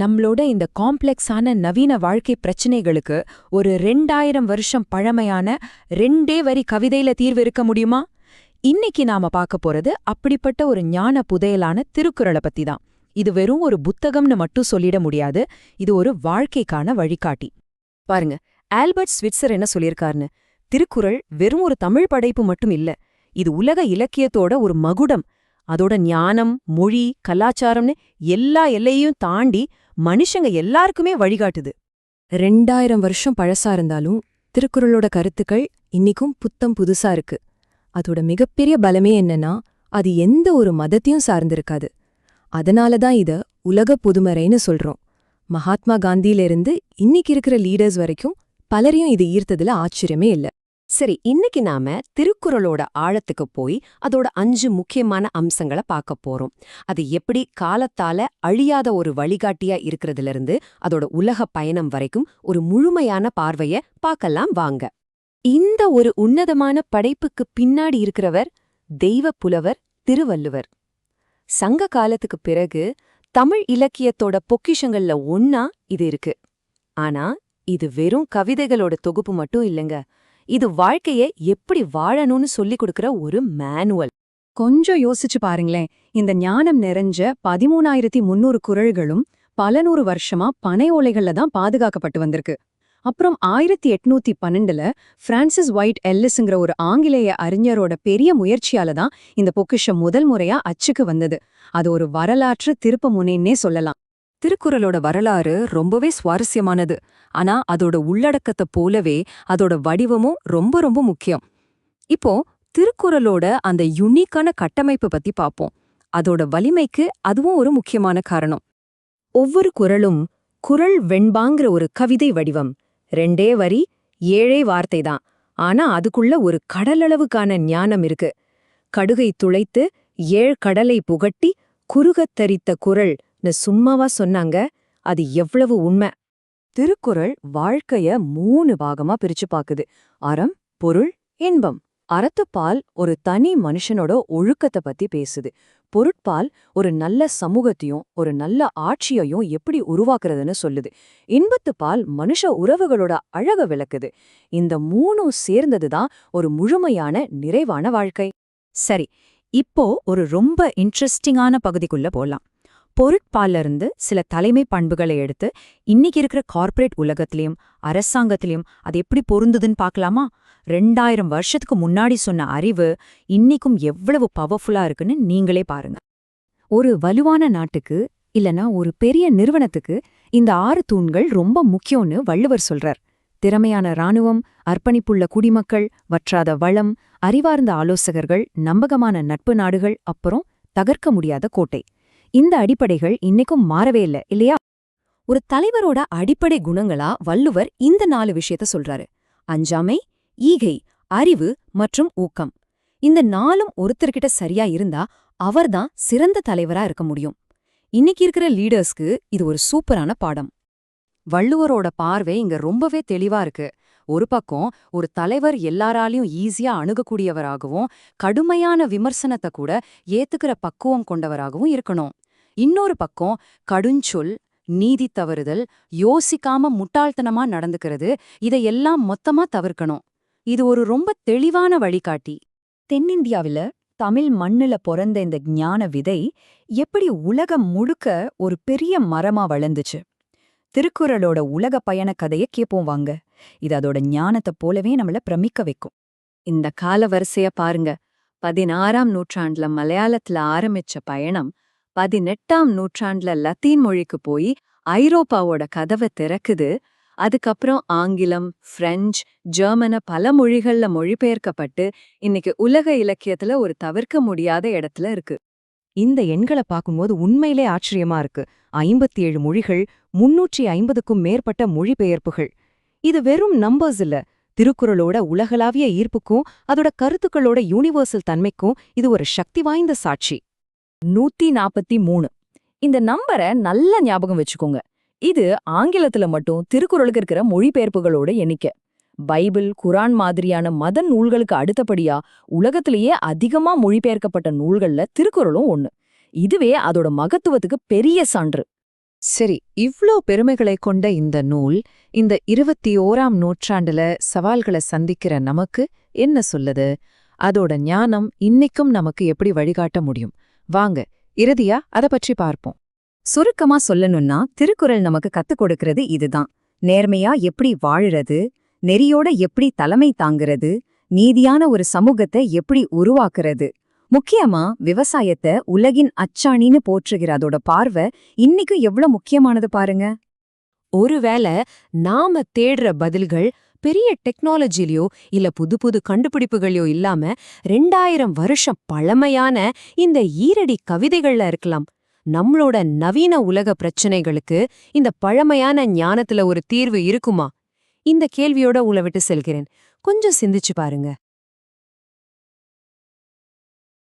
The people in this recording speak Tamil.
நம்மளோட இந்த காம்ப்ளெக்ஸான நவீன வாழ்க்கை பிரச்சனைகளுக்கு ஒரு ரெண்டாயிரம் வருஷம் பழமையான ரெண்டே வரி கவிதையில தீர்வு இருக்க முடியுமா? இன்னைக்கு நாம பார்க்க போறது அப்படிப்பட்ட ஒரு ஞான புதையலான திருக்குறளை பத்தி தான் இது வெறும் ஒரு புத்தகம்னு மட்டும் சொல்லிட முடியாது. இது ஒரு வாழ்க்கைக்கான வழிகாட்டி. பாருங்க ஆல்பர்ட் ஸ்விட்சர் என்ன சொல்லியிருக்காருன்னு. திருக்குறள் வெறும் ஒரு தமிழ் படைப்பு மட்டும் இல்ல இது உலக இலக்கியத்தோட ஒரு மகுடம். அதோட ஞானம் மொழி கலாச்சாரம்னு எல்லா எல்லையையும் தாண்டி மனுஷங்க எல்லாருக்குமே வழிகாட்டுது. ரெண்டாயிரம் வருஷம் பழசா இருந்தாலும் திருக்குறளோட கருத்துக்கள் இன்னிக்கும் புத்தம் புதுசா இருக்கு. அதோட மிகப்பெரிய பலமே என்னன்னா அது எந்த ஒரு மதத்தையும் சார்ந்திருக்காது. அதனால தான் இத உலக புதுமறைன்னு சொல்றோம். மகாத்மா காந்தியிலிருந்து இன்னைக்கு இருக்கிற லீடர்ஸ் வரைக்கும் பலரையும் இது ஈர்த்ததுல ஆச்சரியமே இல்ல. சரி இன்னைக்கு நாம திருக்குறளோட ஆழத்துக்கு போய் அதோட அஞ்சு முக்கியமான அம்சங்களை பார்க்க போறோம். அது எப்படி காலத்தால அழியாத ஒரு வழிகாட்டியா இருக்கிறதுல இருந்து அதோட உலக பயணம் வரைக்கும் ஒரு முழுமையான பார்வைய பார்க்கலாம் வாங்க. இந்த ஒரு உன்னதமான படைப்புக்கு பின்னாடி இருக்கிறவர் தெய்வ புலவர் திருவள்ளுவர். சங்க காலத்துக்கு பிறகு தமிழ் இலக்கியத்தோட பொக்கிஷங்கள்ல ஒன்னா இது இருக்கு. ஆனா இது வெறும் கவிதைகளோட தொகுப்பு மட்டும் இல்லைங்க. இது வாழ்க்கைய எப்படி வாழணும்னு சொல்லிக் கொடுக்கிற ஒரு மேனுவல் கொஞ்சம் யோசிச்சு பாருங்களேன். இந்த ஞானம் நிறைஞ்ச பதிமூணாயிரத்தி முன்னூறு குரல்களும் பல நூறு வருஷமா பனை ஓலைகள்ல தான் பாதுகாக்கப்பட்டு வந்திருக்கு. அப்புறம் ஆயிரத்தி எட்நூத்தி பன்னெண்டுல பிரான்சிஸ் ஒயிட் எல்லிஸ்ங்கிற ஒரு ஆங்கிலேய அறிஞரோட பெரிய முயற்சியால தான் இந்த பொக்கிஷம் முதல் முறையா அச்சுக்கு வந்தது. அது ஒரு வரலாற்று திருப்ப முனைன்னே சொல்லலாம். திருக்குறளோட வரலாறு ரொம்பவே சுவாரஸ்யமானது. ஆனா அதோட உள்ளடக்கத்தை போலவே அதோட வடிவமும் ரொம்ப ரொம்ப முக்கியம். இப்போ திருக்குறளோட அந்த யுனிக்கான கட்டமைப்பை பத்தி பாப்போம். அதோட வலிமைக்கு அதுவும் ஒரு முக்கியமான காரணம். ஒவ்வொரு குறளும் குறள் வெண்பாங்கிற ஒரு கவிதை வடிவம். ரெண்டே வரி ஏழே வார்த்தை தான். ஆனா அதுக்குள்ள ஒரு கடலளவுக்கான ஞானம் இருக்கு. கடுகை துளைத்து ஏழ் கடலை புகட்டி குறுகத் தரித்த சும்மாவா சொன்னாங்க அது எவ்வளவு உண்மை. திருக்குறள் வாழ்க்கைய மூணு பாகமா பிரிச்சு பாக்குது. அறம் பொருள் இன்பம். அறத்துப்பால் ஒரு தனி மனுஷனோட ஒழுக்கத்தை பத்தி பேசுது. பொருட்பால் ஒரு நல்ல சமூகத்தையும் ஒரு நல்ல ஆட்சியையும் எப்படி உருவாக்குறதுன்னு சொல்லுது. இன்பத்துப்பால் மனுஷ உறவுகளோட அழக விளக்குது. இந்த மூணும் சேர்ந்ததுதான் ஒரு முழுமையான நிறைவான வாழ்க்கை. சரி இப்போ ஒரு ரொம்ப இன்ட்ரெஸ்டிங்கான பகுதிக்குள்ள போலாம். பொருட்பாலிருந்து சில தலைமை பண்புகளை எடுத்து இன்னைக்கு இருக்கிற கார்ப்பரேட் உலகத்திலையும் அரசாங்கத்திலையும் அது எப்படி பொருந்துதுன்னு பார்க்கலாமா? ரெண்டாயிரம் வருஷத்துக்கு முன்னாடி சொன்ன அறிவு இன்னைக்கும் எவ்வளவு பவர்ஃபுல்லா இருக்குன்னு நீங்களே பாருங்க. ஒரு வலுவான நாட்டுக்கு இல்லனா ஒரு பெரிய நிறுவனத்துக்கு இந்த ஆறு தூண்கள் ரொம்ப முக்கியம்னு வள்ளுவர் சொல்றார். திறமையான ராணுவம் அர்ப்பணிப்புள்ள குடிமக்கள் வற்றாத வளம் அறிவார்ந்த ஆலோசகர்கள் நம்பகமான நட்பு நாடுகள் அப்புறம் தகர்க்க முடியாத கோட்டை. இந்த அடிப்படைகள் இன்னைக்கும் மாறவே இல்ல இல்லையா? ஒரு தலைவரோட அடிப்படை குணங்களா வள்ளுவர் இந்த நாலு விஷயத்த சொல்றாரு. அஞ்சாமை ஈகை அறிவு மற்றும் ஊக்கம். இந்த நாளும் ஒருத்தர்கிட்ட சரியா இருந்தா அவர்தான் சிறந்த தலைவரா இருக்க முடியும். இன்னைக்கு இருக்கிற லீடர்ஸ்க்கு இது ஒரு சூப்பரான பாடம். வள்ளுவரோட பார்வை இங்க ரொம்பவே தெளிவா இருக்கு. ஒரு பக்கம் ஒரு தலைவர் எல்லாராலையும் ஈஸியா அணுகக்கூடியவராகவும் கடுமையான விமர்சனத்தை கூட ஏத்துக்கிற பக்குவம் கொண்டவராகவும் இருக்கணும். இன்னொரு பக்கம் கடுஞ்சொல் நீதி தவறுதல் யோசிக்காம முட்டாள்தனமா நடந்துக்கிறது இதையெல்லாம் மொத்தமா தவிர்க்கணும். இது ஒரு ரொம்ப தெளிவான வழிகாட்டி. தென்னிந்தியாவில தமிழ் மண்ணுல பிறந்த இந்த ஞான விதை எப்படி உலகம் முழுக்க ஒரு பெரிய மரமா வளர்ந்துச்சு? திருக்குறளோட உலக பயண கதையை கேப்போம் வாங்க. இது அதோட ஞானத்தை போலவே நம்மள பிரமிக்க வைக்கும். இந்த கால வரிசைய பாருங்க. பதினாறாம் நூற்றாண்டுல மலையாளத்துல ஆரம்பிச்ச பயணம் பதினெட்டாம் நூற்றாண்டுல லத்தீன் மொழிக்கு போய் ஐரோப்பாவோட கதவை திறக்குது. அதுக்கப்புறம் ஆங்கிலம் பிரெஞ்சு ஜெர்மன பல மொழிகள்ல மொழிபெயர்க்கப்பட்டு இன்னைக்கு உலக இலக்கியத்துல ஒரு தவிர்க்க முடியாத இடத்துல இருக்கு. இந்த எண்களை பார்க்கும்போது உண்மையிலே ஆச்சரியமா இருக்கு. ஐம்பத்தி ஏழு மொழிகள் முன்னூற்றி ஐம்பதுக்கும் மேற்பட்ட மொழிபெயர்ப்புகள். இது வெறும் நம்பர்ஸ் இல்ல. திருக்குறளோட உலகளாவிய ஈர்ப்புக்கும் அதோட கருத்துக்களோட யூனிவர்சல் தன்மைக்கும் இது ஒரு சக்தி வாய்ந்த சாட்சி. நூத்தி நாப்பத்தி மூணு. இந்த நம்பரை நல்ல ஞாபகம் வச்சுக்கோங்க. இது ஆங்கிலத்துல மட்டும் திருக்குறளுக்கு இருக்கிற மொழிபெயர்ப்புகளோட எண்ணிக்கை. பைபிள் குரான் மாதிரியான மத நூல்களுக்கு அடுத்தபடியா உலகத்திலேயே அதிகமா மொழிபெயர்க்கப்பட்ட நூல்கள்ல திருக்குறளும் ஒண்ணு. இதுவே அதோட மகத்துவத்துக்கு பெரிய சான்று. சரி இவ்ளோ பெருமைகளை கொண்ட இந்த நூல் இந்த இருபத்தி ஓராம் நூற்றாண்டுல சவால்களை சந்திக்கிற நமக்கு என்ன சொல்லுது? அதோட ஞானம் இன்னைக்கும் நமக்கு எப்படி வழிகாட்ட முடியும்? வாங்க இறுதியா அத பற்றி பார்ப்போம். சுருக்கமா சொல்லணும்னா திருக்குறள் நமக்கு கத்துக் கொடுக்கிறது இதுதான். நேர்மையா எப்படி வாழுறது? நெறியோட எப்படி தலைமை தாங்குறது நீதியான ஒரு சமூகத்தை எப்படி உருவாக்குறது. முக்கியமா விவசாயத்தை உலகின் அச்சாணின்னு போற்றுகிற அதோட பார்வை இன்னைக்கு எவ்வளவு முக்கியமானது பாருங்க. ஒருவேளை நாம தேடுற பதில்கள் பெரிய டெக்னாலஜிலயோ இல்ல புது புது கண்டுபிடிப்புகளையோ இல்லாம ரெண்டாயிரம் வருஷம் பழமையான இந்த ஈரடி கவிதைகள்ல இருக்கலாம். நம்மளோட நவீன உலக பிரச்சனைகளுக்கு இந்த பழமையான ஞானத்துல ஒரு தீர்வு இருக்குமா? இந்த கேள்வியோட உள்ள விட்டு செல்கிறேன். கொஞ்சம் சிந்திச்சு பாருங்க.